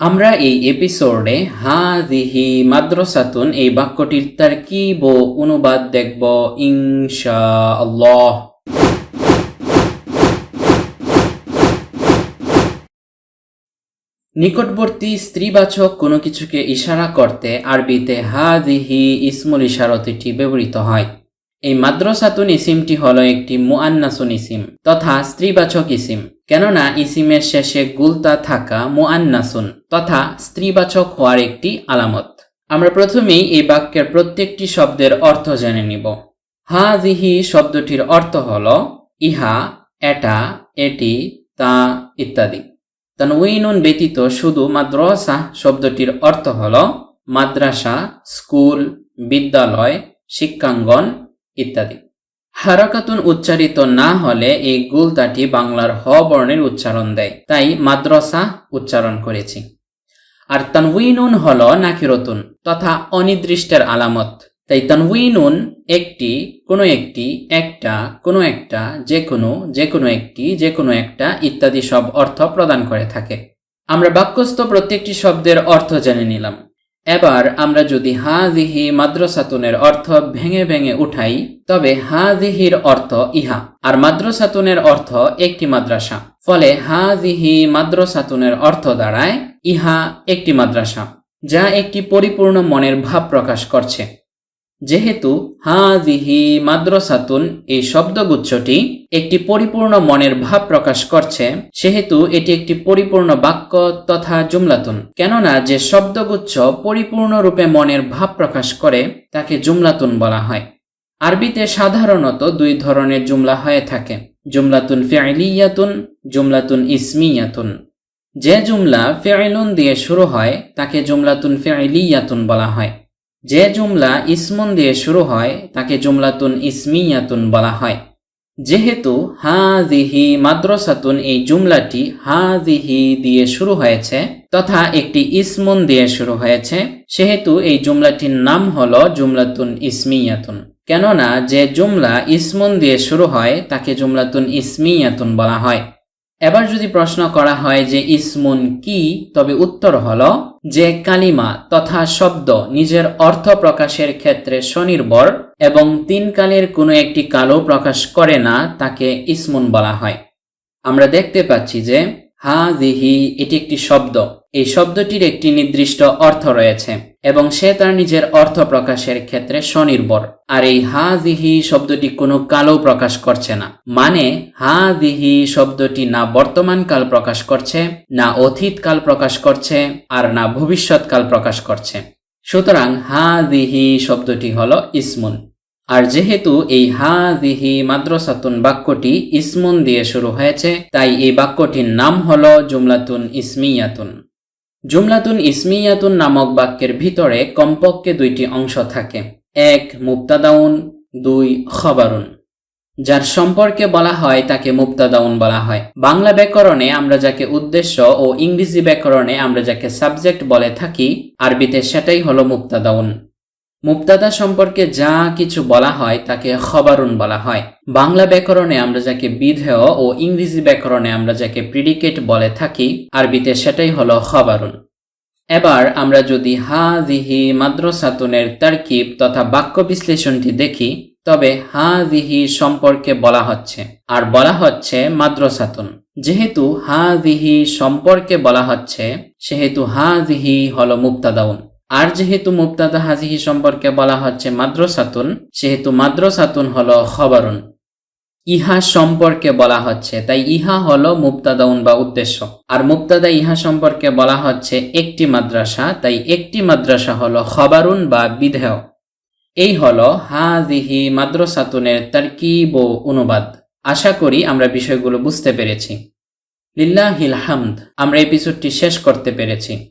আমরা এই এপিসোডে হা দিহি মাদ্রাসাতুন এই বাক্যটির তারকিব ও অনুবাদ দেখব ইনশা আল্লাহ নিকটবর্তী স্ত্রীবাচক কোনো কিছুকে ইশারা করতে আরবিতে হা দিহি ইসমুল ইশারতিটি ব্যবহৃত হয়। এই মাদ্রাসাতুন ইসিমটি হলো একটি মুআন্নাসুন ইসিম তথা স্ত্রীবাচক ইসিম। কেননা ইসিমের শেষে গুলতা থাকা মুআন্নাসুন। তথা স্ত্রীবাচক হওয়ার একটি আলামত। আমরা প্রথমেই এই বাক্যের প্রত্যেকটি শব্দের অর্থ জেনে নিব। হা জিহি শব্দটির অর্থ হল ইহা, এটা, এটি, তা ইত্যাদি। তানউইনুন ব্যতীত শুধু মাদ্রাসা শব্দটির অর্থ হল মাদ্রাসা, স্কুল, বিদ্যালয়, শিক্ষাঙ্গন ইত্যাদি। হারাকাতুন উচ্চারিত না হলে এই গুলতাটি বাংলার হ বর্ণের উচ্চারণ দেয়। তাই মাদ্রাসা উচ্চারণ করেছি। আর তানউইনুন হল নাকিরতুন তথা অনির্দিষ্টের আলামত। তাই তানউইনুন একটি, কোনো একটি, একটা, কোনো একটা যে কোনো যে কোনো একটি যে কোনো একটা ইত্যাদি সব অর্থ প্রদান করে থাকে। আমরা বাক্যস্থ প্রত্যেকটি শব্দের অর্থ জেনে নিলাম। এবার আমরা যদি হাজিহি মাদ্রাসাতুনের অর্থ ভেঙে ভেঙে উঠাই, তবে হাজিহির অর্থ ইহা, আর মাদ্রাসাতুনের অর্থ একটি মাদ্রাসা। ফলে হাজিহি মাদ্রাসাতুনের অর্থ দাঁড়ায়, ইহা একটি মাদ্রাসা, যা একটি পরিপূর্ণ মনের ভাব প্রকাশ করছে। যেহেতু হাজিহি মাদ্রাসাতুন এই শব্দগুচ্ছটি একটি পরিপূর্ণ মনের ভাব প্রকাশ করছে, সেহেতু এটি একটি পরিপূর্ণ বাক্য তথা জুমলাতুন। কেননা যে শব্দগুচ্ছ পরিপূর্ণরূপে মনের ভাব প্রকাশ করে, তাকে জুমলাতুন বলা হয়। আরবিতে সাধারণত দুই ধরনের জুমলা হয়ে থাকে। জুমলাতুন ফেলিয়াতুন, জুমলাতুন ইসমিয়াতুন। যে জুমলা ফেইলুন দিয়ে শুরু হয়, তাকে জুমলাতুন ফেলিয়াতুন বলা হয়। যে জুমলা ইসমুন দিয়ে শুরু হয়, তাকে জুমলাতুন ইসমিয়াতুন বলা হয়। যেহেতু হা জিহি মাদ্রাসাতুন এই জুমলাটি হা জিহি দিয়ে শুরু হয়েছে, তথা একটি ইসমুন দিয়ে শুরু হয়েছে, সেহেতু এই জুমলাটির নাম হল জুমলাতুন ইসমিয়াতুন। কেননা যে জুমলা ইসমুন দিয়ে শুরু হয়, তাকে জুমলাতুন ইসমিয়াতুন বলা হয়। এবার যদি প্রশ্ন করা হয় যে ইসমুন কি, তবে উত্তর হল যে কালিমা তথা শব্দ নিজের অর্থ প্রকাশের ক্ষেত্রে স্বনির্ভর এবং তিন কালের কোনো একটি কালো প্রকাশ করে না, তাকে ইসমুন বলা হয়। আমরা দেখতে পাচ্ছি যে হা জিহি এটি একটি শব্দ। এই শব্দটির একটি নির্দিষ্ট অর্থ রয়েছে, এবং সে তার নিজের অর্থ প্রকাশের ক্ষেত্রে স্বনির্ভর। আর এই হা জিহি শব্দটি কোনো কালও প্রকাশ করছে না। মানে হা জিহি শব্দটি না বর্তমান কাল প্রকাশ করছে, না অতীত কাল প্রকাশ করছে, আর না ভবিষ্যৎ কাল প্রকাশ করছে। সুতরাং হা জিহি শব্দটি হল ইসমুন। আর যেহেতু এই হা দিহি মাদ্রাসাতুন বাক্যটি ইসমুন দিয়ে শুরু হয়েছে, তাই এই বাক্যটির নাম হল জুমলাতুন ইসমিয়াতুন। জুমলাতুন ইসমিয়াতুন নামক বাক্যের ভিতরে কমপক্ষে দুইটি অংশ থাকে। এক মুক্তাদাউন দুই, খবরুন। যার সম্পর্কে বলা হয়, তাকে মুক্তাদাউন বলা হয়। বাংলা ব্যাকরণে আমরা যাকে উদ্দেশ্য ও ইংরেজি ব্যাকরণে আমরা যাকে সাবজেক্ট বলে থাকি, আরবিতে সেটাই হলো মুক্তাদাউন মুক্তাদা সম্পর্কে যা কিছু বলা হয়, তাকে খবরুন বলা হয়। বাংলা ব্যাকরণে আমরা যাকে বিধেয় ও ইংরেজি ব্যাকরণে আমরা যাকে প্রিডিকেট বলে থাকি, আরবিতে সেটাই হলো খবরুন। এবার আমরা যদি হা জিহি মাদ্রাসাতুনের তারকিব তথা বাক্য বিশ্লেষণটি দেখি, তবে হা জিহি সম্পর্কে বলা হচ্ছে, আর বলা হচ্ছে মাদ্রাসাতুন। যেহেতু হা জিহি সম্পর্কে বলা হচ্ছে, সেহেতু হা জিহি হলো মুক্তাদাউন আর যেহেতু মুক্তাদা হাজিহি সম্পর্কে বলা হচ্ছে মাদ্রাসাতুন, সেহেতু মাদ্রাসাতুন হলো খবরুন। ইহা সম্পর্কে বলা হচ্ছে, তাই ইহা হলো মুক্তাদাউন বা উদ্দেশ্য। আর মুক্তাদা ইহা সম্পর্কে বলা হচ্ছে একটি মাদ্রাসা, তাই একটি মাদ্রাসা হলো খবরুন বা বিধেয়। এই হলো হাজিহি মাদ্রাসাতুনের তারকিব ও অনুবাদ। আশা করি আমরা বিষয়গুলো বুঝতে পেরেছি। লিল্লাহিল হামদ, আমরা এপিসোডটি শেষ করতে পেরেছি।